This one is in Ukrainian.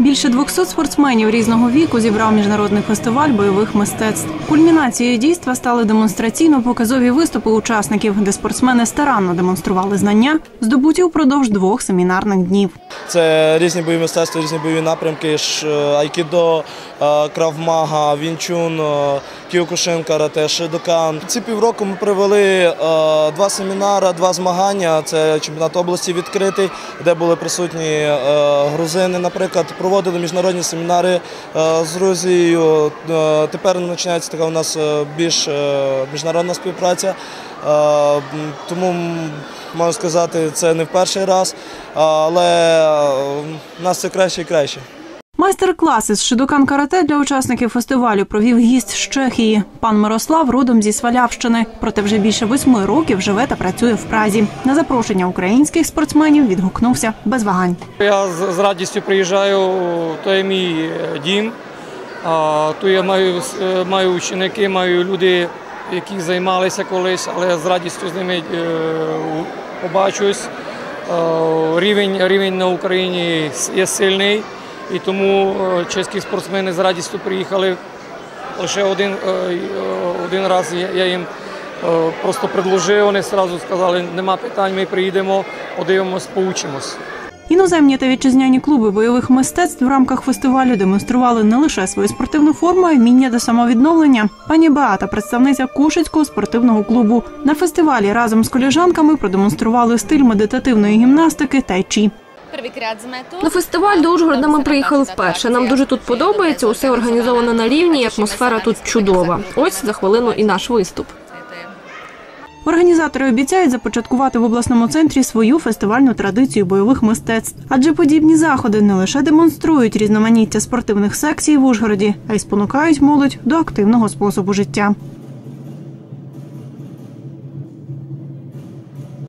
Більше 200 спортсменів різного віку зібрав міжнародний фестиваль бойових мистецтв. Кульмінацією дійства стали демонстраційно-показові виступи учасників, де спортсмени старанно демонстрували знання, здобуті упродовж двох семінарних днів. Це різні бойові мистецтва, різні бойові напрямки, е, айкідо, е, кравмага, вінчун, е, кіокушин, карате, шидокан. Ці півроку ми провели два семінари, два змагання. Це чемпіонат області відкритий, де були присутні грузини, наприклад. Проводили міжнародні семінари е, з Грузією. Е, Тепер починається така у нас е, більш міжнародна співпраця. Тому можу сказати, це не в перший раз, але в нас все краще і краще. Майстер-класи з шидокан карате для учасників фестивалю провів гість з Чехії. Пан Мирослав родом зі Свалявщини, проте вже більше восьми років живе та працює в Празі. На запрошення українських спортсменів відгукнувся без вагань. Я з радістю приїжджаю, то є мій е, дім. То я маю, е, маю ученики, маю люди, які займалися колись, але з радістю з ними е, побачусь. Рівень, рівень на Україні є сильний, і тому е, чеські спортсмени з радістю приїхали. Лише один, е, е, один раз я- їм просто предложив, вони одразу сказали, нема питань, ми приїдемо, подивимось, поучимось. Іноземні та вітчизняні клуби бойових мистецтв в рамках фестивалю демонстрували не лише свою спортивну форму, а й вміння до самовідновлення. Пані Беата, представниця Кушицького спортивного клубу, на фестивалі разом з коліжанками продемонстрували стиль медитативної гімнастики тайчі. На фестиваль до Ужгорода ми приїхали вперше. Нам дуже тут подобається, усе організовано на рівні, і атмосфера тут чудова. Ось за хвилину і наш виступ. Організатори обіцяють започаткувати в обласному центрі свою фестивальну традицію бойових мистецтв, адже подібні заходи не лише демонструють різноманіття спортивних секцій в Ужгороді, а й спонукають молодь до активного способу життя.